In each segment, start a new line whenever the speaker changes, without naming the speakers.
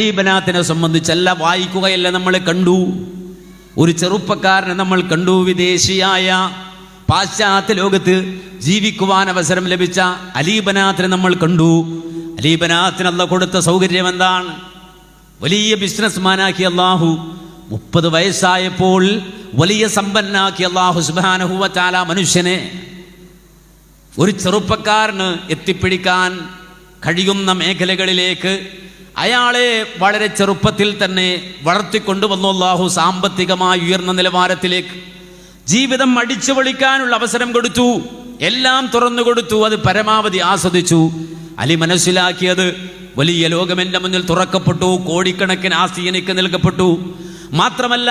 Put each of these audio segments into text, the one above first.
അലീബനാത്തിനെ സംബന്ധിച്ചല്ല വായിക്കുകയല്ല നമ്മൾ കണ്ടു. ഒരു ചെറുപ്പക്കാരനെ നമ്മൾ കണ്ടു വിദേശിയായ പാശ്ചാത്യ ലോകത്ത് ജീവിക്കുവാൻ അവസരം ലഭിച്ച അലീബനാഥിനെ നമ്മൾ കണ്ടു. അലീബനാത്തിനുള്ള കൊടുത്ത സൗകര്യം എന്താണ്? വലിയ ബിസിനസ്മാനാക്കി അള്ളാഹു മുപ്പത് വയസ്സായപ്പോൾ വലിയ സമ്പന്നാക്കി അള്ളാഹു സുബാനഹുവ ചാല മനുഷ്യനെ ഒരു ചെറുപ്പക്കാരന് എത്തിപ്പിടിക്കാൻ കഴിയുന്ന മേഖലകളിലേക്ക് അയാളെ വളരെ ചെറുപ്പത്തിൽ തന്നെ വളർത്തിക്കൊണ്ടുവന്നു അള്ളാഹു സാമ്പത്തികമായി ഉയർന്ന നിലവാരത്തിലേക്ക്. ജീവിതം അടിച്ചു പൊളിക്കാനുള്ള അവസരം കൊടുത്തു. എല്ലാം തുറന്നു കൊടുത്തു. അത് പരമാവധി ആസ്വദിച്ചു. അലി മനസ്സിലാക്കിയത് വലിയ ലോകം എന്റെ മുന്നിൽ തുറക്കപ്പെട്ടു. കോടിക്കണക്കിന് ആസ്തി എനിക്ക് നൽകപ്പെട്ടു. മാത്രമല്ല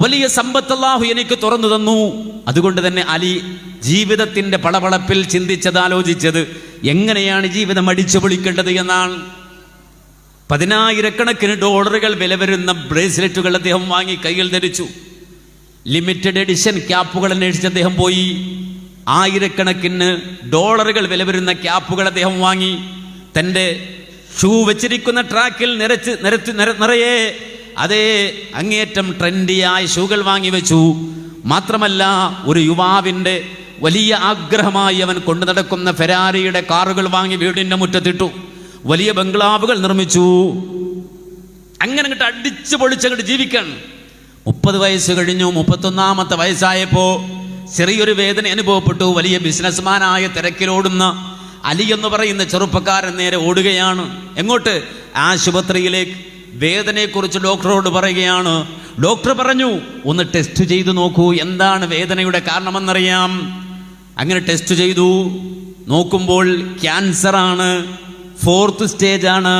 വലിയ സമ്പത്ത് അല്ലാഹു എനിക്ക് തുറന്നു തന്നു. അതുകൊണ്ട് തന്നെ അലി ജീവിതത്തിന്റെ പളപളപ്പിൽ ചിന്തിച്ചത് ആലോചിച്ചത് എങ്ങനെയാണ് ജീവിതം അടിച്ചു പൊളിക്കേണ്ടത് എന്നാണ്. പതിനായിരക്കണക്കിന് ഡോളറുകൾ വില വരുന്ന ബ്രേസ്ലെറ്റുകൾ അദ്ദേഹം വാങ്ങി കയ്യിൽ ധരിച്ചു. ലിമിറ്റഡ് എഡിഷൻ ക്യാപ്പുകൾ അന്വേഷിച്ച് അദ്ദേഹം പോയി. ആയിരക്കണക്കിന് ഡോളറുകൾ വില വരുന്ന ക്യാപ്പുകൾ അദ്ദേഹം വാങ്ങി. തന്റെ ഷൂ വെച്ചിരിക്കുന്ന ട്രാക്കിൽ നിറച്ച് നിരത്തി നിര നിറയെ അതേ അങ്ങേറ്റം ട്രെൻഡിയായ ഷൂകൾ വാങ്ങി വെച്ചു. മാത്രമല്ല ഒരു യുവാവിന്റെ വലിയ ആഗ്രഹമായി അവൻ കൊണ്ടു നടക്കുന്ന ഫെരാരിയുടെ കാറുകൾ വാങ്ങി വീടിന്റെ മുറ്റത്തിട്ടു. വലിയ ബംഗ്ലാവുകൾ നിർമ്മിച്ചു. അങ്ങനെ അങ്ങോട്ട് അടിച്ചു പൊളിച്ചങ്ങോട്ട് ജീവിക്കണം മുപ്പത് വയസ്സ് കഴിഞ്ഞു മുപ്പത്തൊന്നാമത്തെ വയസ്സായപ്പോ ചെറിയൊരു വേദന അനുഭവപ്പെട്ടു. വലിയ ബിസിനസ്മാനായ തിരക്കിലോടുന്ന അലി എന്ന് പറയുന്ന ചെറുപ്പക്കാരൻ നേരെ ഓടുകയാണ്. എങ്ങോട്ട്? ആശുപത്രിയിലേക്ക്. വേദനയെക്കുറിച്ച് ഡോക്ടറോട് പറയുകയാണ്. ഡോക്ടർ പറഞ്ഞു ഒന്ന് ടെസ്റ്റ് ചെയ്തു നോക്കൂ എന്താണ് വേദനയുടെ കാരണമെന്നറിയാം. അങ്ങനെ ടെസ്റ്റ് ചെയ്തു. നോക്കുമ്പോൾ ക്യാൻസർ ആണ് ഫോർത്ത് സ്റ്റേജ് ആണ്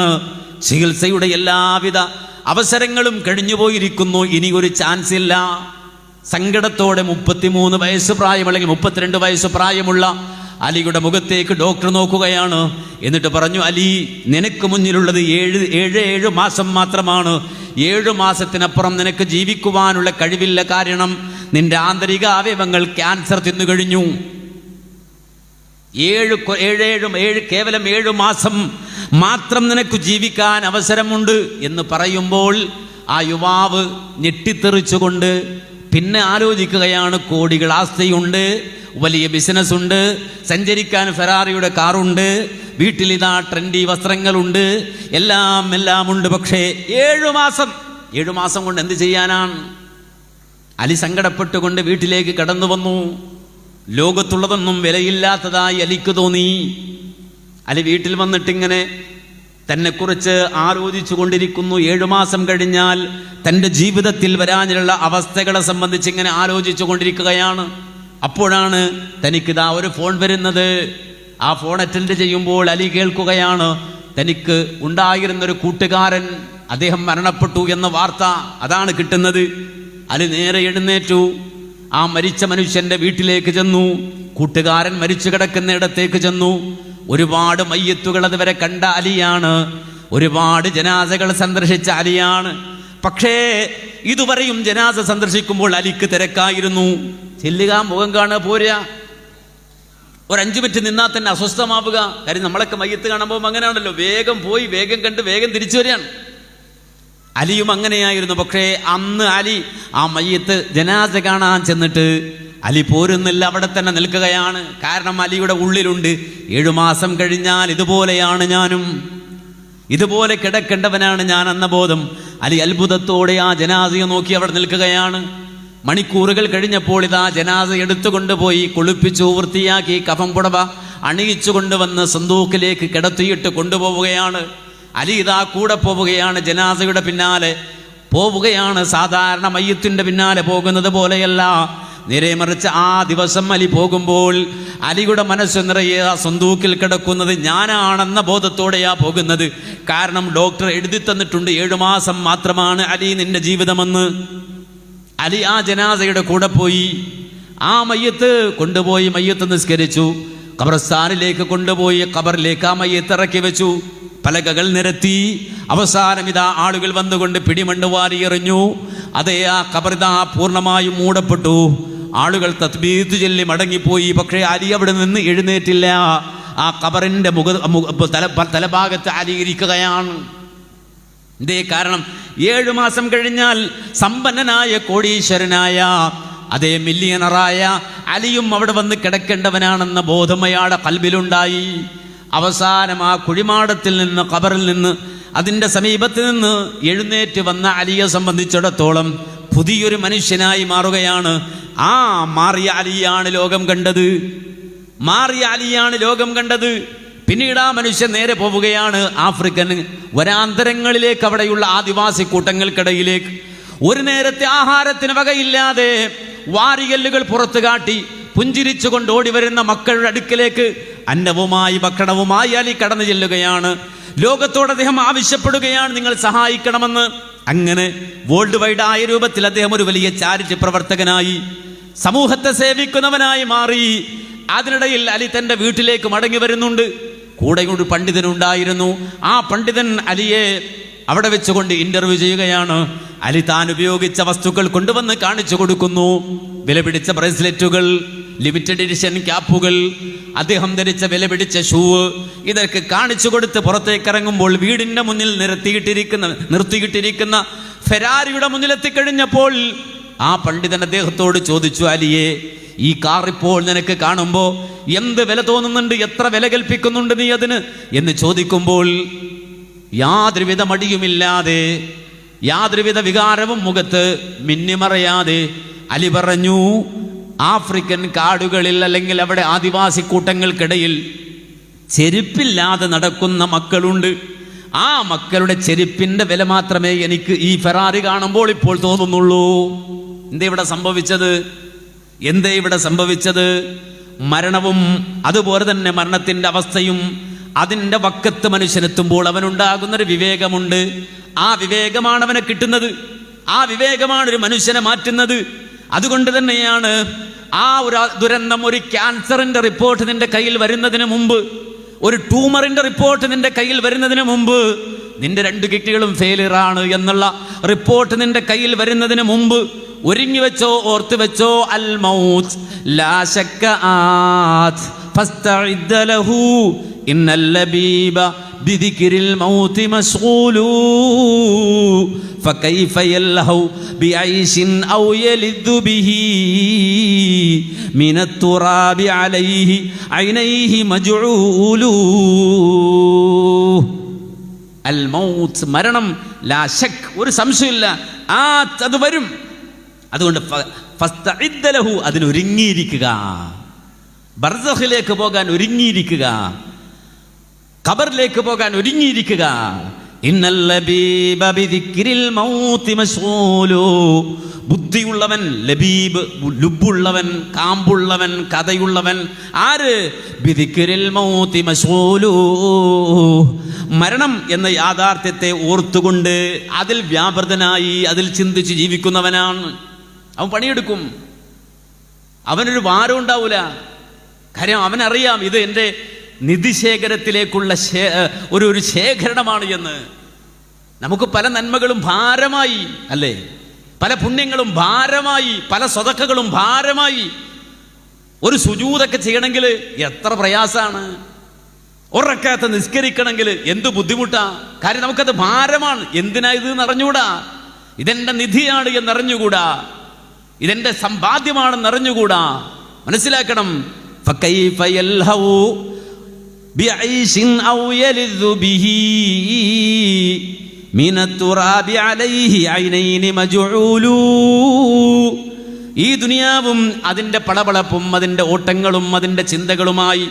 ചികിത്സയുടെ എല്ലാവിധ അവസരങ്ങളും കഴിഞ്ഞു പോയിരിക്കുന്നു ഇനി ഒരു ചാൻസ് ഇല്ല സങ്കടത്തോടെ മുപ്പത്തിമൂന്ന് വയസ്സ് പ്രായം അല്ലെങ്കിൽ മുപ്പത്തിരണ്ട് വയസ്സ് പ്രായമുള്ള അലിയുടെ മുഖത്തേക്ക് ഡോക്ടർ നോക്കുകയാണ്. എന്നിട്ട് പറഞ്ഞു അലി നിനക്ക് മുന്നിലുള്ളത് ഏഴ് ഏഴ് ഏഴ് മാസം മാത്രമാണ്. ഏഴു മാസത്തിനപ്പുറം നിനക്ക് ജീവിക്കുവാനുള്ള കഴിവില്ല. കാരണം നിന്റെ ആന്തരിക അവയവങ്ങൾ ക്യാൻസർ തിന്നു കഴിഞ്ഞു ഏഴ് ഏഴേഴും ഏഴ് കേവലം ഏഴു മാസം മാത്രം നിനക്ക് ജീവിക്കാൻ അവസരമുണ്ട് എന്ന് പറയുമ്പോൾ ആ യുവാവ് ഞെട്ടിത്തെറിച്ചുകൊണ്ട് പിന്നെ ആലോചിക്കുകയാണ്. കോടികൾ ആസ്തിയുണ്ട് വലിയ ബിസിനസ് ഉണ്ട് സഞ്ചരിക്കാൻ ഫെറാറിയുടെ കാറുണ്ട് വീട്ടിലിതാ ട്രെൻഡി വസ്ത്രങ്ങളുണ്ട് എല്ലാം എല്ലാം ഉണ്ട് പക്ഷേ ഏഴു മാസം ഏഴു മാസം കൊണ്ട് എന്ത് ചെയ്യാനാണ്? അലി സങ്കടപ്പെട്ടുകൊണ്ട് വീട്ടിലേക്ക് കടന്നു വന്നു ലോകത്തുള്ളതൊന്നും വിലയില്ലാത്തതായി അലിക്ക് തോന്നി. അലി വീട്ടിൽ വന്നിട്ടിങ്ങനെ തന്നെക്കുറിച്ച് ആലോചിച്ചു കൊണ്ടിരിക്കുന്നു. ഏഴു മാസം കഴിഞ്ഞാൽ തന്റെ ജീവിതത്തിൽ വരാനുള്ള അവസ്ഥകളെ സംബന്ധിച്ച് ഇങ്ങനെ ആലോചിച്ചു കൊണ്ടിരിക്കുകയാണ്. അപ്പോഴാണ് തനിക്കിതാ ഒരു ഫോൺ വരുന്നത്. ആ ഫോൺ അറ്റൻഡ് ചെയ്യുമ്പോൾ അലി കേൾക്കുകയാണ് തനിക്ക് ഉണ്ടായിരുന്നൊരു കൂട്ടുകാരൻ അദ്ദേഹം മരണപ്പെട്ടു എന്ന വാർത്ത അതാണ് കിട്ടുന്നത്. അലി നേരെ എഴുന്നേറ്റു. ആ മരിച്ച മനുഷ്യന്റെ വീട്ടിലേക്ക് ചെന്നു. കൂട്ടുകാരൻ മരിച്ചു കിടക്കുന്ന ഇടത്തേക്ക് ചെന്നു. ഒരുപാട് മയ്യത്തുകൾ അതുവരെ കണ്ട അലിയാണ്. ഒരുപാട് ജനാസകൾ സന്ദർശിച്ച അലിയാണ്. പക്ഷേ ഇതുവരെയും ജനാസ സന്ദർശിക്കുമ്പോൾ അലിക്ക് തിരക്കായിരുന്നു. ചെല്ലുക മുഖം കാണുക പോരുക ഒരഞ്ചു മിനിറ്റ് നിന്നാൽ തന്നെ അസ്വസ്ഥമാവുക. കാര്യം നമ്മളൊക്കെ മയ്യത്ത് കാണുമ്പോൾ അങ്ങനെയാണല്ലോ. വേഗം പോയി വേഗം കണ്ട് വേഗം തിരിച്ചു വരികയാണ്. അലിയും അങ്ങനെയായിരുന്നു. പക്ഷേ അന്ന് അലി ആ മയ്യത്ത് ജനാസ കാണാൻ ചെന്നിട്ട് അലി പോരുന്നില്ല അവിടെ തന്നെ നിൽക്കുകയാണ്. കാരണം അലിയുടെ ഉള്ളിലുണ്ട്. ഏഴു മാസം കഴിഞ്ഞാൽ ഇതുപോലെയാണ് ഞാനും. ഇതുപോലെ കിടക്കേണ്ടവനാണ് ഞാൻ എന്ന ബോധം അലി അത്ഭുതത്തോടെ ആ ജനാസയെ നോക്കി അവിടെ നിൽക്കുകയാണ്. മണിക്കൂറുകൾ കഴിഞ്ഞപ്പോൾ ഇതാ ജനാസ എടുത്തുകൊണ്ടുപോയി കുളിപ്പിച്ചു വൃത്തിയാക്കി കഫം പുടവ അണിയിച്ചു കൊണ്ടുവന്ന് സന്തൂക്കിലേക്ക് കിടത്തിയിട്ട് കൊണ്ടുപോവുകയാണ്. അലി ഇതാ കൂടെ പോവുകയാണ് ജനാസയുടെ പിന്നാലെ. പോവുകയാണ് സാധാരണ മയ്യത്തിന്റെ പിന്നാലെ പോകുന്നത് പോലെയല്ല. നേരെ മറിച്ച് ആ ദിവസം അലി പോകുമ്പോൾ അലിയുടെ മനസ്സ് നിറയെ ആ സന്തൂക്കിൽ കിടക്കുന്നത് ഞാനാണെന്ന ബോധത്തോടെയാ പോകുന്നത്. കാരണം ഡോക്ടർ എഴുതി തന്നിട്ടുണ്ട് ഏഴു മാസം മാത്രമാണ് അലി നിന്റെ ജീവിതമെന്ന്. അലി ആ ജനാസയുടെ കൂടെ പോയി. ആ മയ്യത്ത് കൊണ്ടുപോയി മയ്യത്ത് നിസ്കരിച്ചു. ഖബർസ്ഥാനിലേക്ക് കൊണ്ടുപോയി ഖബറിലേക്ക് ആ മയ്യത്ത് ഇറക്കി വെച്ചു. പലകകൾ നിരത്തി അവസാനം ഇതാ ആളുകൾ വന്നുകൊണ്ട് പിടിമണ്ണ് വാരി എറിഞ്ഞു. അതേ ആ കബറിത പൂർണമായും മൂടപ്പെട്ടു. ആളുകൾ തത്ബീത്ത് ചൊല്ലി മടങ്ങിപ്പോയി. പക്ഷേ അലി അവിടെ നിന്ന് എഴുന്നേറ്റില്ല. ആ കബറിന്റെ മുഖ തല തലഭാഗത്ത് അലി ഇരിക്കുകയാണ് ഇതേ കാരണം ഏഴ് മാസം കഴിഞ്ഞാൽ സമ്പന്നനായ കോടീശ്വരനായ അതേ മില്ലിയനറായ അലിയും അവിടെ വന്ന് കിടക്കേണ്ടവനാണെന്ന ബോധമയാളെ കൽബിലുണ്ടായി അവസാനം ആ കുഴിമാടത്തിൽ നിന്ന് ഖബറിൽ നിന്ന് അതിന്റെ സമീപത്ത് നിന്ന് എഴുന്നേറ്റ് വന്ന അലിയെ സംബന്ധിച്ചിടത്തോളം പുതിയൊരു മനുഷ്യനായി മാറുകയാണ്. ആ മാറിയ അലിയാണ് ലോകം കണ്ടത്. മാറിയ അലിയാണ് ലോകം കണ്ടത്. പിന്നീട് ആ മനുഷ്യൻ നേരെ പോവുകയാണ് ആഫ്രിക്കൻ വരാന്തരങ്ങളിലേക്ക് അവിടെയുള്ള ആദിവാസി കൂട്ടങ്ങൾക്കിടയിലേക്ക്. ഒരു നേരത്തെ ആഹാരത്തിന് വകയില്ലാതെ വാരികല്ലുകൾ പുറത്തു കാട്ടി പുഞ്ചിരിച്ചുകൊണ്ട് ഓടി വരുന്ന മക്കളുടെ അടുക്കലേക്ക് അന്നവുമായി ഭക്ഷണവുമായി അലി കടന്നു ചെല്ലുകയാണ്. ലോകത്തോട് അദ്ദേഹം ആവശ്യപ്പെടുകയാണ് നിങ്ങൾ സഹായിക്കണമെന്ന്. അങ്ങനെ വേൾഡ് വൈഡ് ആയ രൂപത്തിൽ അദ്ദേഹം ഒരു വലിയ ചാരിറ്റി പ്രവർത്തകനായി സമൂഹത്തെ സേവിക്കുന്നവനായി മാറി. അതിനിടയിൽ അലി തന്റെ വീട്ടിലേക്ക് മടങ്ങി വരുന്നുണ്ട്. കൂടെ ഒരു പണ്ഡിതനുണ്ടായിരുന്നു. ആ പണ്ഡിതൻ അലിയെ അവിടെ വെച്ചുകൊണ്ട് ഇന്റർവ്യൂ ചെയ്യുകയാണ്. അലി താൻ ഉപയോഗിച്ച വസ്തുക്കൾ കൊണ്ടുവന്ന് കാണിച്ചു കൊടുക്കുന്നു. വിലപിടിച്ച ബ്രേസ്ലെറ്റുകൾ ലിമിറ്റഡ് എഡിഷൻ ക്യാപ്പുകൾ അദ്ദേഹം ധരിച്ച വിലപിടിച്ച ഷൂ ഇതൊക്കെ കാണിച്ചു കൊടുത്ത് പുറത്തേക്ക് ഇറങ്ങുമ്പോൾ വീടിന്റെ മുന്നിൽ നിർത്തിയിട്ടിരിക്കുന്ന നിർത്തിയിട്ടിരിക്കുന്ന ഫെരാരിയുടെ മുന്നിലെത്തിക്കഴിഞ്ഞപ്പോൾ ആ പണ്ഡിതൻ അദ്ദേഹത്തോട് ചോദിച്ചു അലിയെ ഈ കാർ ഇപ്പോൾ നിനക്ക് കാണുമ്പോൾ എന്ത് വില തോന്നുന്നുണ്ട്? എത്ര വില കൽപ്പിക്കുന്നുണ്ട് നീ അതിന്? എന്ന് ചോദിക്കുമ്പോൾ യാതൊരുവിധ മടിയുമില്ലാതെ യാതൊരുവിധ വികാരവും മുഖത്ത് മിന്നിമറയാതെ അലി പറഞ്ഞു ആഫ്രിക്കൻ കാടുകളിൽ അല്ലെങ്കിൽ അവിടെ ആദിവാസി കൂട്ടങ്ങൾക്കിടയിൽ ചെരുപ്പില്ലാതെ നടക്കുന്ന മക്കളുണ്ട്. ആ മക്കളുടെ ചെരുപ്പിന്റെ വില മാത്രമേ എനിക്ക് ഈ ഫെറാറി കാണുമ്പോൾ ഇപ്പോൾ തോന്നുന്നുള്ളൂ. എന്തേ ഇവിടെ സംഭവിച്ചത്? എന്തേ ഇവിടെ സംഭവിച്ചത്? മരണവും അതുപോലെ തന്നെ മരണത്തിന്റെ അവസ്ഥയും അതിന്റെ വക്കത്ത് മനുഷ്യനെത്തുമ്പോൾ അവനുണ്ടാകുന്നൊരു വിവേകമുണ്ട്. ആ വിവേകമാണ് അവനെ കിട്ടുന്നത്. ആ വിവേകമാണ് ഒരു മനുഷ്യനെ മാറ്റുന്നത്. അതുകൊണ്ട് തന്നെയാണ് ആ ഒരു ദുരന്തം ഒരു ക്യാൻസറിന്റെ റിപ്പോർട്ട് നിന്റെ കയ്യിൽ വരുന്നതിന് മുമ്പ് ഒരു ട്യൂമറിന്റെ റിപ്പോർട്ട് നിന്റെ കയ്യിൽ വരുന്നതിന് മുമ്പ് നിന്റെ രണ്ട് കിഡ്നികളും ഫെയിലിയറാണ് എന്നുള്ള റിപ്പോർട്ട് നിന്റെ കയ്യിൽ വരുന്നതിന് മുമ്പ് ഒരുങ്ങി വെച്ചോ ഓർത്തു വെച്ചോ അൽ മൗത്ത് ലാശക്ക ആത് ഫസ്തഇദ്ദ ലഹു ഇന്നൽ ലബീബ بذكر الموت مشغول فكيف يلهو بعيش أو يلذ به من التراب عليه عينيه مجعول അൽ മൗത്ത് മരണം ലാ ശക് ഒരു സംശയമില്ല ആ അത് വരും അതുകൊണ്ട് ഫ- ഫസ്തഇദ്ദ ലഹു അതിനൊരുങ്ങിയിരിക്കുക ബർസഖിലേക്ക് പോകാൻ ഒരുങ്ങിയിരിക്കുക ഖബറിലേക്ക് പോകാൻ ഒരുങ്ങിയിരിക്കുക. ബുദ്ധിയുള്ളവൻ ലബീബ് ലുബുള്ളവൻ കാമ്പുള്ളവൻ കഥയുള്ളവൻ. ആര്? ബിദിക്കിരിൽ മൗത്തി മശ്ഗൂലു. മരണം എന്ന യാഥാർത്ഥ്യത്തെ ഓർത്തുകൊണ്ട് അതിൽ വ്യാപൃതനായി അതിൽ ചിന്തിച്ച് ജീവിക്കുന്നവനാണ്. അവൻ പണിയെടുക്കും. അവനൊരു ഭാരം ഉണ്ടാവൂല കാര്യം അവനറിയാം ഇത് എന്റെ നിധിശേഖരത്തിലേക്കുള്ള ഒരു ഒരു ശേഖരണമാണ് എന്ന്. നമുക്ക് പല നന്മകളും ഭാരമായി അല്ലേ? പല പുണ്യങ്ങളും ഭാരമായി പല സ്വതക്കകളും ഭാരമായി. ഒരു സുജൂതൊക്കെ ചെയ്യണമെങ്കിൽ എത്ര പ്രയാസമാണ്. ഒരക്കാത്ത നിസ്കരിക്കണമെങ്കിൽ എന്ത് ബുദ്ധിമുട്ടാ? കാര്യം നമുക്കത് ഭാരമാണ്. എന്തിനാ ഇത് നിറഞ്ഞുകൂടാ ഇതെന്റെ നിധിയാണ് എന്നറിഞ്ഞുകൂടാ? ഇതെന്റെ സമ്പാദ്യമാണെന്നറിഞ്ഞുകൂടാ മനസ്സിലാക്കണം. بعيش أو يلذ به من التراب عليه عينين مجعول ഈ ദുനിയാവും അതിൻ്റെ പളപളപ്പും അതിൻ്റെ ഓട്ടങ്ങളും അതിൻ്റെ ചിന്തകളുമായി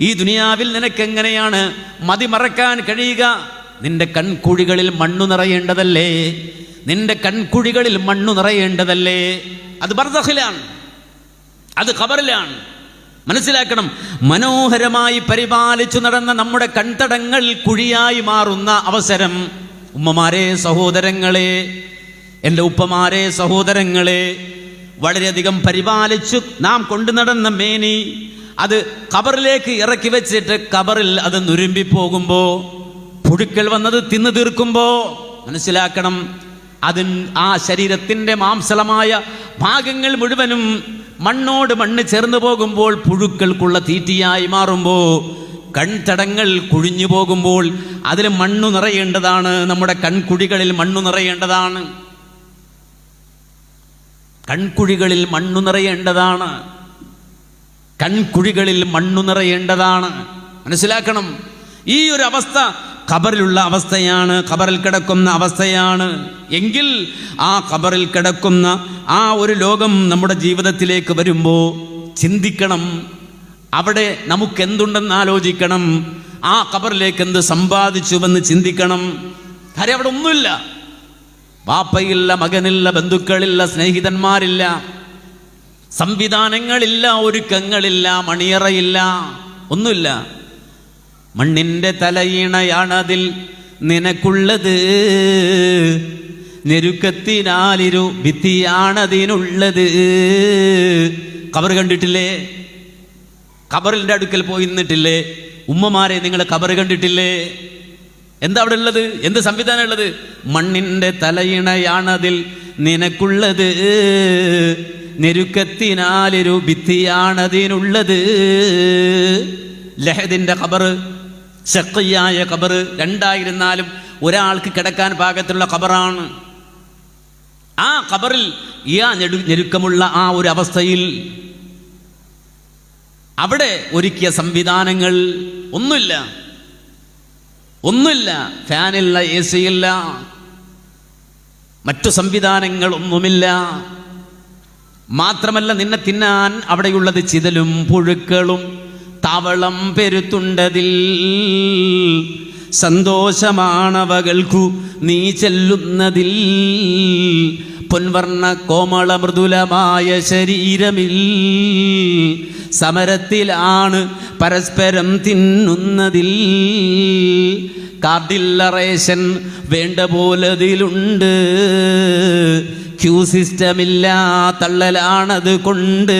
ഈ ദുനിയാവിൽ നിനക്ക് എങ്ങനെയാണ് മതിമറക്കാൻ കഴിയുക നിന്റെ കൺകുഴികളിൽ മണ്ണു നിറയേണ്ടതല്ലേ നിന്റെ കൺകുഴികളിൽ മണ്ണു നിറയേണ്ടതല്ലേ അത് ബർദഖിലാണ് അത് ഖബറിലാണ് മനസ്സിലാക്കണം. മനോഹരമായി പരിപാലിച്ചു നടന്ന നമ്മുടെ കൺതടങ്ങൾ കുഴിയായി മാറുന്ന അവസരം. ഉമ്മമാരെ സഹോദരങ്ങളെ എന്റെ ഉപ്പമാരെ സഹോദരങ്ങളെ വളരെയധികം പരിപാലിച്ചു നാം കൊണ്ടു നടന്ന മേനി അത് കബറിലേക്ക് ഇറക്കി വെച്ചിട്ട് കബറിൽ അത് നുരുമ്പി പോകുമ്പോൾ പുഴുക്കൾ വന്നത് തിന്നു തീർക്കുമ്പോൾ മനസ്സിലാക്കണം. അതിൻ ആ ശരീരത്തിന്റെ മാംസളമായ ഭാഗങ്ങൾ മുഴുവനും മണ്ണോട് മണ്ണ് ചേർന്ന് പോകുമ്പോൾ പുഴുക്കൾക്കുള്ള തീറ്റിയായി മാറുമ്പോൾ കൺതടങ്ങൾ കുഴിഞ്ഞു പോകുമ്പോൾ അതിൽ മണ്ണു നിറയേണ്ടതാണ്. നമ്മുടെ കൺകുഴികളിൽ മണ്ണു നിറയേണ്ടതാണ്. കൺകുഴികളിൽ മണ്ണു നിറയേണ്ടതാണ്. കൺകുഴികളിൽ മണ്ണു നിറയേണ്ടതാണ്. മനസ്സിലാക്കണം. ഈ ഒരു അവസ്ഥ ഖബറിലുള്ള അവസ്ഥയാണ് ഖബറിൽ കിടക്കുന്ന അവസ്ഥയാണ്. എങ്കിൽ ആ ഖബറിൽ കിടക്കുന്ന ആ ഒരു ലോകം നമ്മുടെ ജീവിതത്തിലേക്ക് വരുമ്പോൾ ചിന്തിക്കണം. അവിടെ നമുക്ക് എന്തുണ്ടെന്ന് ആലോചിക്കണം. ആ ഖബറിലേക്ക് എന്ത് സമ്പാദിച്ചുവെന്ന് ചിന്തിക്കണം. കാര്യം അവിടെ ഒന്നുമില്ല. വാപ്പയില്ല മകനില്ല ബന്ധുക്കളില്ല സ്നേഹിതന്മാരില്ല. സംവിധാനങ്ങളില്ല ഒരുക്കങ്ങളില്ല മണിയറയില്ല. ഒന്നുമില്ല. മണ്ണിന്റെ തലയിണയാണതിൽ നിനക്കുള്ളത്. ഞെരുക്കത്തിനാലിരു ഭിത്തിയാണതിനുള്ളത്. കബർ കണ്ടിട്ടില്ലേ? കബറിന്റെ അടുക്കൽ പോയി നിന്നിട്ടില്ലേ? ഉമ്മമാരെ നിങ്ങൾ കബർ കണ്ടിട്ടില്ലേ? എന്താ അവിടെ ഉള്ളത്? എന്ത് സംവിധാനം ഉള്ളത്? മണ്ണിന്റെ തലയിണയാണതിൽ നിനക്കുള്ളത്. ഞെരുക്കത്തിനാലൊരു ഭിത്തിയാണതിനുള്ളത്. ലഹദിന്റെ ഖബറ് ശക്തിയായ കബറ് രണ്ടായിരുന്നാലും ഒരാൾക്ക് കിടക്കാൻ പാകത്തിലുള്ള കബറാണ് ആ കബറിൽ ഈ ആ ഞെടു ഞെരുക്കമുള്ള ആ ഒരു അവസ്ഥയിൽ അവിടെ ഒരുക്കിയ സംവിധാനങ്ങൾ ഒന്നുമില്ല. ഒന്നുമില്ല. ഫാനില്ല എ സി ഇല്ല മറ്റു സംവിധാനങ്ങൾ ഒന്നുമില്ല. മാത്രമല്ല നിന്നെ തിന്നാൻ അവിടെയുള്ളത് ചിതലും പുഴുക്കളും തവളം പെരുത്തുണ്ടതിൽ സന്തോഷമാണവകൾക്കു നീ ചെല്ലുന്നതിൽ. പൊൻവർണ കോമള മൃദുലമായ ശരീരമിൽ സമരത്തിലാണ് പരസ്പരം തിന്നുന്നതിൽ. കാർഡില്ലറേഷൻ വേണ്ട പോലതിലുണ്ട്. ക്യൂ സിസ്റ്റമില്ലാ തള്ളലാണത് കൊണ്ട്.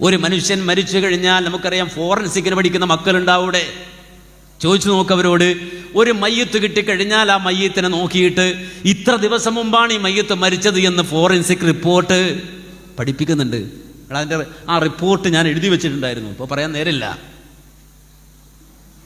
ഒരു മനുഷ്യൻ മരിച്ചു കഴിഞ്ഞാൽ നമുക്കറിയാം ഫോറൻസിക്കിന് പഠിക്കുന്ന മക്കളുണ്ടാവൂടെ. ചോദിച്ചു നോക്കവരോട് ഒരു മയ്യത്ത് കിട്ടിക്കഴിഞ്ഞാൽ ആ മയ്യത്തിനെ നോക്കിയിട്ട് ഇത്ര ദിവസം മുമ്പാണ് ഈ മയ്യത്ത് മരിച്ചത് എന്ന് ഫോറൻസിക് റിപ്പോർട്ട് പഠിപ്പിക്കുന്നുണ്ട്. അതിന്റെ ആ റിപ്പോർട്ട് ഞാൻ എഴുതി വെച്ചിട്ടുണ്ടായിരുന്നു ഇപ്പോൾ പറയാൻ നേരമില്ല.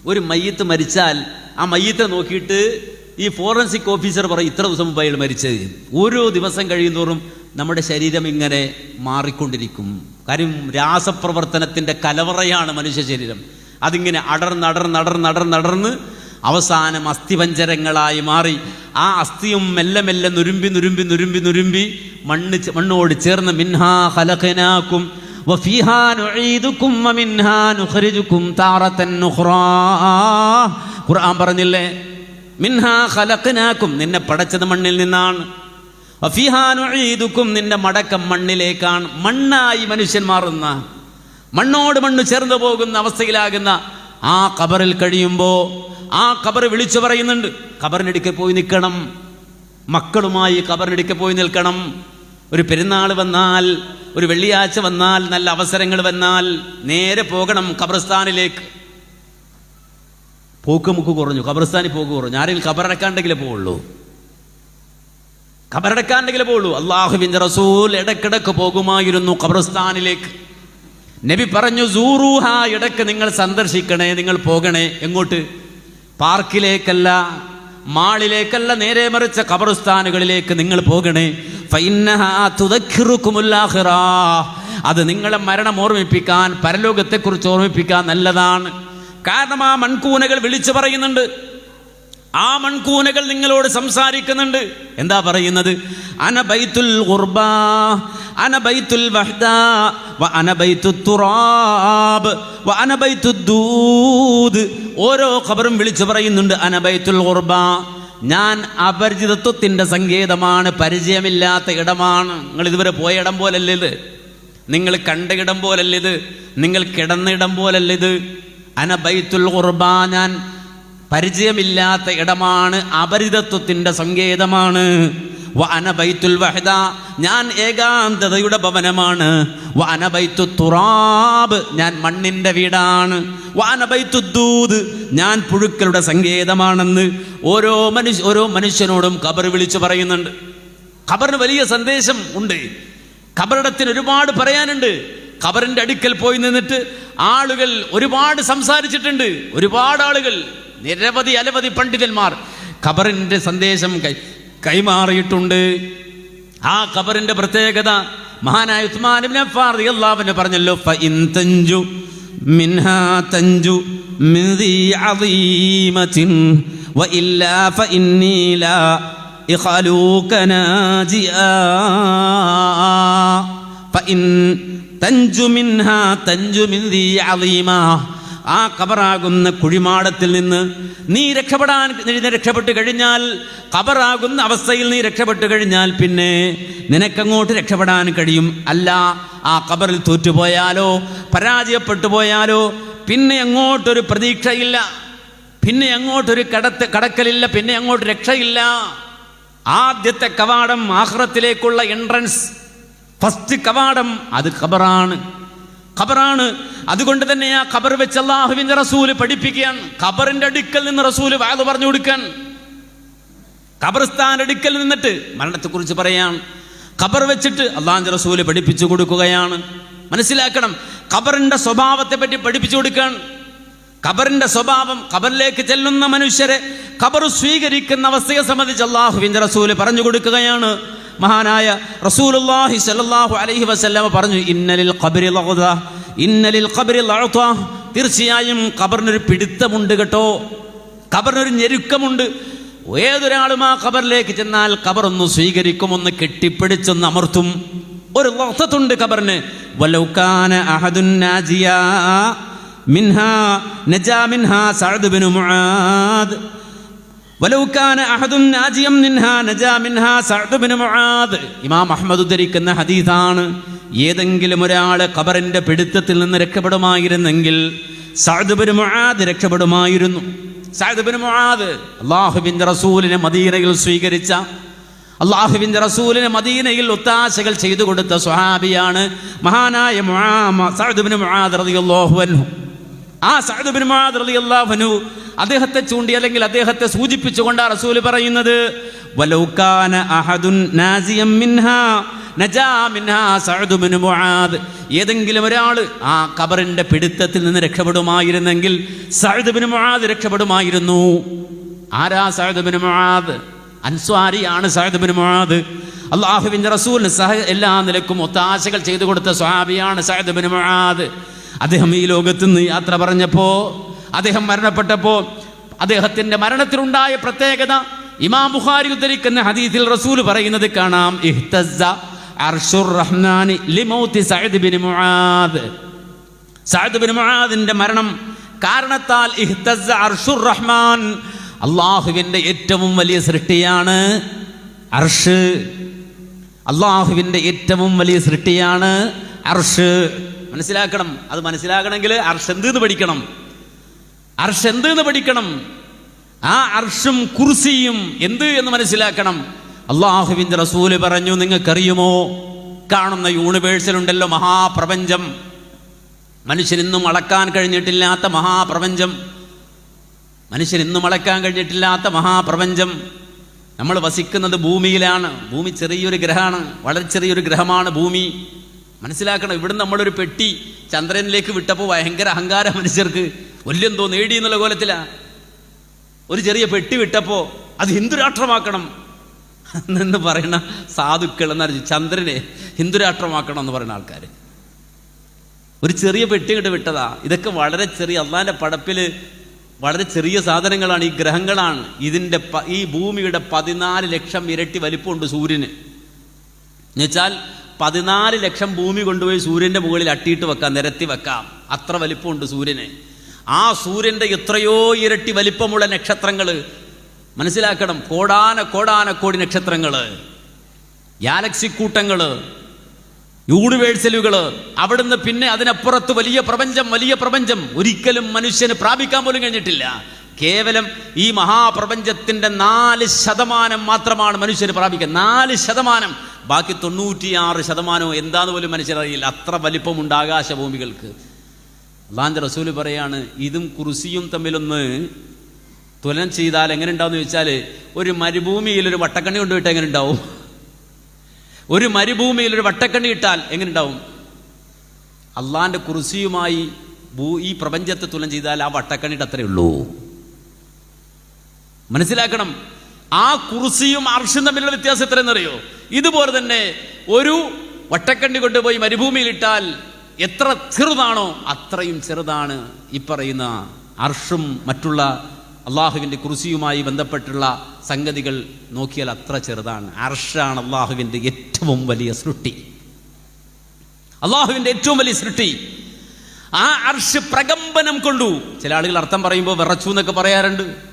ഒരു മയ്യത്ത് മരിച്ചാൽ ആ മയ്യത്തെ നോക്കിയിട്ട് ഈ ഫോറൻസിക് ഓഫീസർ പറയും ഇത്ര ദിവസം മുമ്പ് അയാൾ മരിച്ചത്. ഓരോ ദിവസം കഴിയുന്നോറും നമ്മുടെ ശരീരം ഇങ്ങനെ മാറിക്കൊണ്ടിരിക്കും. കാര്യം രാസപ്രവർത്തനത്തിന്റെ കലവറയാണ് മനുഷ്യ ശരീരം. അതിങ്ങനെ അടർന്നടർന്നടർന്നടർന്നടർന്ന് അവസാനം അസ്ഥിപഞ്ചരങ്ങളായി മാറി. ആ അസ്ഥിയും മെല്ലെ മെല്ലെ നുരുമ്പി നുരുമ്പി നുരുമ്പി നുരുമ്പി മണ്ണ് മണ്ണോട് ചേർന്ന് മിൻഹാ ഹലഖനാക്കും ഖുർആൻ പറഞ്ഞില്ലേ? മിൻഹാ ഖലഖനാക്കും. നിന്നെ പടച്ചത് മണ്ണിൽ നിന്നാണ്. വഫീഹാ നുഈദുക്കും നിന്റെ മടക്കം മണ്ണിലേക്കാണ്. മണ്ണായി മനുഷ്യൻ മാറുന്ന മണ്ണോട് മണ്ണ് ചേർന്ന് പോകുന്ന അവസ്ഥയിലാകുന്ന ആ കബറിൽ കഴിയുമ്പോൾ ആ കബർ വിളിച്ചു പറയുന്നുണ്ട് കബറിനടുക്കെ പോയി നിൽക്കണം. മക്കളുമായി കബറിനടുക്കെ പോയി നിൽക്കണം. ഒരു പെരുന്നാൾ വന്നാൽ ഒരു വെള്ളിയാഴ്ച വന്നാൽ നല്ല അവസരങ്ങൾ വന്നാൽ നേരെ പോകണം ഖബർസ്ഥാനിലേക്ക്. പോക്ക് മുക്ക് കുറഞ്ഞു ഖബർസ്ഥാനിൽ പോക്ക് കുറഞ്ഞു. ആരെങ്കിലും കബറടക്കാണ്ടെങ്കിലേ പോവുള്ളൂ. ഖബറടക്കാണ്ടെങ്കിലേ പോളൂ അള്ളാഹുവിന്റെ റസൂൽ ഇടക്കിടക്ക് പോകുമായിരുന്നു ഖബർസ്ഥാനിലേക്ക്. നബി പറഞ്ഞു സൂറൂഹ ഇടയ്ക്ക് നിങ്ങൾ സന്ദർശിക്കണേ നിങ്ങൾ പോകണേ. എങ്ങോട്ട്? പാർക്കിലേക്കല്ല മാളിലേക്കല്ല നേരെ മറിച്ച ഖബർസ്ഥാനുകളിലേക്ക് നിങ്ങൾ പോകണേ. അത് നിങ്ങളെ മരണം ഓർമ്മിപ്പിക്കാൻ പരലോകത്തെക്കുറിച്ച് ഓർമ്മിപ്പിക്കാൻ നല്ലതാണ്. കാരണം ആ മൺകൂനകൾ വിളിച്ചു പറയുന്നുണ്ട്. ആ മൺകൂനകൾ നിങ്ങളോട് സംസാരിക്കുന്നുണ്ട്. എന്താ പറയുന്നത്? അന ബൈത്തുൽ ഖുർബ അന ബൈത്തുൽ വഹ്ദ വ തുറാബ് വ ദൂദ്. ഓരോ ഖബറും വിളിച്ചു പറയുന്നുണ്ട് അനബൈത്തുൽ ഖുർബ ഞാൻ അപരിചിതത്വത്തിന്റെ സങ്കേതമാണ് പരിചയമില്ലാത്ത ഇടമാണ്. നിങ്ങൾ ഇതുവരെ പോയ ഇടം പോലല്ല ഇത്? നിങ്ങൾ കണ്ട ഇടം പോലല്ല ഇത്? നിങ്ങൾ കിടന്ന ഇടം പോലല്ല ഇത്? അനബൈത്തുൽ ഖുർബ ഞാൻ പരിചയമില്ലാത്ത ഇടമാണ് അപരിതത്വത്തിന്റെ സങ്കേതമാണ്. വാന അന ബൈത്തുൽ വഹദ ഞാൻ ഏകാന്തതയുടെ ഭവനമാണ്. വാന അന ബൈത്തു തുറാബ് ഞാൻ മണ്ണിന്റെ വീടാണ്. വാനബൈത്തു ദൂത് ഞാൻ പുഴുക്കളുടെ സങ്കേതമാണെന്ന് ഓരോ മനുഷ്യ ഓരോ മനുഷ്യനോടും ഖബർ വിളിച്ചു പറയുന്നുണ്ട്. ഖബറിന് വലിയ സന്ദേശം ഉണ്ട്. ഖബറിടത്തിന് ഒരുപാട് പറയാനുണ്ട്. ഖബറിന്റെ അടുക്കൽ പോയി നിന്നിട്ട് ആളുകൾ ഒരുപാട് സംസാരിച്ചിട്ടുണ്ട്. ഒരുപാട് ആളുകൾ നിരവധി അലവധി പണ്ഡിതന്മാർ ഖബറിന്റെ സന്ദേശം കൈ കൈമാറിയിട്ടുണ്ട്. ആ ഖബറിന്റെ പ്രത്യേകത മഹാനായ ഉസ്മാൻ പറഞ്ഞല്ലോ തഞ്ചു തഞ്ചു മിൻഹാ തഞ്ചു മിൻ ദീ അളീമ ആ കബറാകുന്ന കുഴിമാടത്തിൽ നിന്ന് നീ രക്ഷപ്പെടാൻ രക്ഷപ്പെട്ടു കഴിഞ്ഞാൽ കബറാകുന്ന അവസ്ഥയിൽ നീ രക്ഷപ്പെട്ടു കഴിഞ്ഞാൽ പിന്നെ നിനക്കങ്ങോട്ട് രക്ഷപ്പെടാൻ കഴിയും. അല്ല ആ കബറിൽ തോറ്റുപോയാലോ പരാജയപ്പെട്ടു പോയാലോ പിന്നെ അങ്ങോട്ടൊരു പ്രതീക്ഷയില്ല. പിന്നെ അങ്ങോട്ടൊരു കടത്ത് കടക്കലില്ല പിന്നെ അങ്ങോട്ട് രക്ഷയില്ല. ആദ്യത്തെ കവാടം ആഹ്റത്തിലേക്കുള്ള എൻട്രൻസ് ഫസ്റ്റ് കവാടം അത് ഖബറാണ്. ഖബറാണ്. അതുകൊണ്ട് തന്നെ ആ ഖബർ വെച്ച് അള്ളാഹുവിന്റെ റസൂൽ പഠിപ്പിക്കുകയാണ് ഖബറിന്റെ അടുക്കൽ നിന്ന് റസൂൽ വാത് പറഞ്ഞു കൊടുക്കാൻ. ഖബർസ്ഥാൻ അടുക്കൽ നിന്നിട്ട് മരണത്തെക്കുറിച്ച് പറയാൻ ഖബർ വെച്ചിട്ട് അള്ളാഹിന്റെ റസൂൽ പഠിപ്പിച്ചു കൊടുക്കുകയാണ്. മനസ്സിലാക്കണം ഖബറിന്റെ സ്വഭാവത്തെ പറ്റി പഠിപ്പിച്ചു കൊടുക്കാൻ. ഖബറിന്റെ സ്വഭാവം ഖബറിലേക്ക് ചെല്ലുന്ന മനുഷ്യരെ ഖബർ സ്വീകരിക്കുന്ന അവസ്ഥയെ സംബന്ധിച്ച് അള്ളാഹുവിന്റെ റസൂൽ പറഞ്ഞു കൊടുക്കുകയാണ്. മഹാനായ റസൂലുള്ളാഹി സ്വല്ലല്ലാഹു അലൈഹി വസല്ലമ പറഞ്ഞു ഇന്നലിൽ ഖബരി ഇന്നലിൽ ഖബരി തീർച്ചയായും ഖബറിനൊരു പിടുത്തമുണ്ട് കേട്ടോ. ഖബറിനൊരു ഞെരുക്കമുണ്ട്. ഏതൊരാളും ആ ഖബറിലേക്ക് ചെന്നാൽ ഖബറൊന്ന് സ്വീകരിക്കും ഒന്ന് കെട്ടിപ്പിടിച്ചൊന്ന് അമർത്തും. ഒരു ലഗ്ദത്തുണ്ട് ഖബറിന്. നാജിയാ മിൻഹാ നജാ മിൻഹാ സഅദ് ബിൻ മുആദ്. വലൗക്കാന അഹദും നാജിയം മുആദ്. ഇമാം അഹ്മദ് ഉദ്ധരിക്കുന്ന ഹദീസാണ് ഏതെങ്കിലും ഒരാൾ ഖബറിന്റെ പിടുത്തത്തിൽ നിന്ന് രക്ഷപ്പെടുമായിരുന്നെങ്കിൽ മുആദ് രക്ഷപ്പെടുമായിരുന്നു. സഅദുബിന് മുആദ് റസൂലിനെ മദീനയിൽ സ്വീകരിച്ച അള്ളാഹുബിന്റെ റസൂലിന് മദീനയിൽ ഒത്താശകൾ ചെയ്തു കൊടുത്ത സ്വഹാബിയാണ് മഹാനായ മുആ മുആദ് റളിയല്ലാഹു അൻഹു. ആ സഅദ് മുആദ് റളിയല്ലാഹു അദ്ദേഹത്തെ ചൂണ്ടി അല്ലെങ്കിൽ അദ്ദേഹത്തെ സൂചിപ്പിച്ചുകൊണ്ട് ആ റസൂൽ പറയുന്നത് അഹദുൻ നാസിയം മിൻഹാ നജാ മിൻഹാ സഅദ് മുആദ്. ഏതെങ്കിലും ഒരാൾ ആ കബറിന്റെ പിടുത്തത്തിൽ നിന്ന് രക്ഷപ്പെടുമായിരുന്നെങ്കിൽ സഅദ് ബിൻ മുആദ് രക്ഷപ്പെടുമായിരുന്നു. ആരാ സഅദ് ബിൻ മുആദ്? അൻസ്വാരിയാണ് സഅദ് ബിൻ മുആദ്. അള്ളാഹുവിന്റെ റസൂലിന് സഹ എല്ലാ നിലക്കും ഒത്താശകൾ ചെയ്തു കൊടുത്ത സ്വഹാബിയാണ് സഅദ് ബിൻ മുആദ്. അദ്ദേഹം ഈ ലോകത്ത് നിന്ന് യാത്ര പറഞ്ഞപ്പോ അദ്ദേഹം മരണപ്പെട്ടപ്പോൾ അദ്ദേഹത്തിന്റെ മരണത്തിലുണ്ടായ പ്രത്യേകത ഇമാം ബുഖാരി ഉദ്ധരിക്കുന്ന ഹദീസിൽ റസൂൽ പറയുന്നത് കാണാം. ഇഹ്തസ്സ അർഷുർ റഹ്മാനി ലിമൗത്തി Saad bin Muadh. Saad bin മുആദിന്റെ മരണം കാരണത്താൽ ഇഹ്തസ്സ അർഷുർ റഹ്മാൻ അള്ളാഹുവിന്റെ ഏറ്റവും വലിയ സൃഷ്ടിയാണ് അർഷ്. അള്ളാഹുവിന്റെ ഏറ്റവും വലിയ സൃഷ്ടിയാണ് അർഷ്. മനസ്സിലാക്കണം. അത് മനസ്സിലാക്കണമെങ്കിൽ അർഷന്ത് എന്ന് പഠിക്കണം? അർഷന്ത് എന്ന് പഠിക്കണം? ആ അർഷും കുർസിയും എന്ത് എന്ന് മനസ്സിലാക്കണം. അള്ളാഹുവിന്റെ റസൂൽ പറഞ്ഞു നിങ്ങൾക്കറിയുമോ? കാണുന്ന യൂണിവേഴ്സിൽ ഉണ്ടല്ലോ മഹാപ്രപഞ്ചം. മനുഷ്യനിന്നും അളക്കാൻ കഴിഞ്ഞിട്ടില്ലാത്ത മഹാപ്രപഞ്ചം. മനുഷ്യനിന്നും അളക്കാൻ കഴിഞ്ഞിട്ടില്ലാത്ത മഹാപ്രപഞ്ചം. നമ്മൾ വസിക്കുന്നത് ഭൂമിയിലാണ്. ഭൂമി ചെറിയൊരു ഗ്രഹമാണ്. വളരെ ചെറിയൊരു ഗ്രഹമാണ് ഭൂമി. മനസ്സിലാക്കണം ഇവിടെ നമ്മളൊരു പെട്ടി ചന്ദ്രനിലേക്ക് വിട്ടപ്പോൾ ഭയങ്കര അഹങ്കാര മനുഷ്യർക്ക്. വല്യെന്തോ നേടി എന്നുള്ള കോലത്തിലാ. ഒരു ചെറിയ പെട്ടി വിട്ടപ്പോൾ അത് ഹിന്ദുരാഷ്ട്രമാക്കണം എന്ന് പറയുന്ന സാധുക്കൾ എന്നറിഞ്ഞു ചന്ദ്രനെ ഹിന്ദുരാഷ്ട്രമാക്കണം എന്ന് പറയുന്ന ആൾക്കാർ ഒരു ചെറിയ പെട്ടി ഇങ്ങോട്ട് വിട്ടതാ. ഇതൊക്കെ വളരെ ചെറിയ അള്ളാന്റെ പടപ്പിൽ വളരെ ചെറിയ സാധനങ്ങളാണ് ഈ ഗ്രഹങ്ങളാണ്. ഇതിന്റെ ഈ ഭൂമിയുടെ പതിനാല് ലക്ഷം ഇരട്ടി വലിപ്പമുണ്ട് സൂര്യന്. എന്നുവെച്ചാൽ പതിനാല് ലക്ഷം ഭൂമി കൊണ്ടുപോയി സൂര്യന്റെ മുകളിൽ അട്ടിയിട്ട് വെക്കാം നിരത്തി വെക്കാം. അത്ര വലിപ്പമുണ്ട് സൂര്യന്. ആ സൂര്യന്റെ എത്രയോ ഇരട്ടി വലിപ്പമുള്ള നക്ഷത്രങ്ങൾ മനസ്സിലാക്കണം കോടാന കോടാന കോടി നക്ഷത്രങ്ങൾ ഗാലക്സി കൂട്ടങ്ങൾ യൂണിവേഴ്സലുകൾ അവിടുന്ന് പിന്നെ അതിനപ്പുറത്ത് വലിയ പ്രപഞ്ചം വലിയ പ്രപഞ്ചം. ഒരിക്കലും മനുഷ്യന് പ്രാപിക്കാൻ പോലും കഴിഞ്ഞിട്ടില്ല. കേവലം ഈ മഹാപ്രപഞ്ചത്തിന്റെ നാല് ശതമാനം മാത്രമാണ് മനുഷ്യന് പ്രാപിക്കുക നാല് ശതമാനം. ബാക്കി തൊണ്ണൂറ്റിയാറ് ശതമാനവും എന്താന്ന് പോലും മനുഷ്യരറിയില്ല. അത്ര വലിപ്പമുണ്ട് ആകാശഭൂമികൾക്ക്. അള്ളാഹാന്റെ റസൂൽ പറയാണ് ഇതും കുറിസിയും തമ്മിലൊന്ന് തുലനം ചെയ്താൽ എങ്ങനെ ഉണ്ടാവും എന്ന് ഒരു മരുഭൂമിയിൽ ഒരു വട്ടക്കണ്ണി കൊണ്ടുപോയിട്ട് എങ്ങനെ ഉണ്ടാവും? ഒരു മരുഭൂമിയിൽ ഒരു വട്ടക്കണ്ണി ഇട്ടാൽ എങ്ങനെ ഉണ്ടാവും? അള്ളാഹാന്റെ കുറിസിയുമായി ഭൂ ഈ പ്രപഞ്ചത്തെ തുലം ചെയ്താൽ ആ വട്ടക്കണ്ണിട്ട് അത്രേ ഉള്ളൂ. മനസ്സിലാക്കണം ആ കുറിസിയും അർഷും തമ്മിലുള്ള വ്യത്യാസം എത്രയെന്നറിയോ? ഇതുപോലെ തന്നെ ഒരു വട്ടക്കണ്ടി കൊണ്ടുപോയി മരുഭൂമിയിൽ ഇട്ടാൽ എത്ര ചെറുതാണോ അത്രയും ചെറുതാണ് ഈ പറയുന്ന അർഷും മറ്റുള്ള അള്ളാഹുവിന്റെ കുറിസിയുമായി ബന്ധപ്പെട്ടുള്ള സംഗതികൾ നോക്കിയാൽ അത്ര ചെറുതാണ്. അർഷാണ് അള്ളാഹുവിന്റെ ഏറ്റവും വലിയ സൃഷ്ടി. അള്ളാഹുവിന്റെ ഏറ്റവും വലിയ സൃഷ്ടി. ആ അർഷ് പ്രകമ്പനം കൊണ്ടു. ചില ആളുകൾ അർത്ഥം പറയുമ്പോൾ വിറച്ചു എന്നൊക്കെ പറയാറുണ്ട്.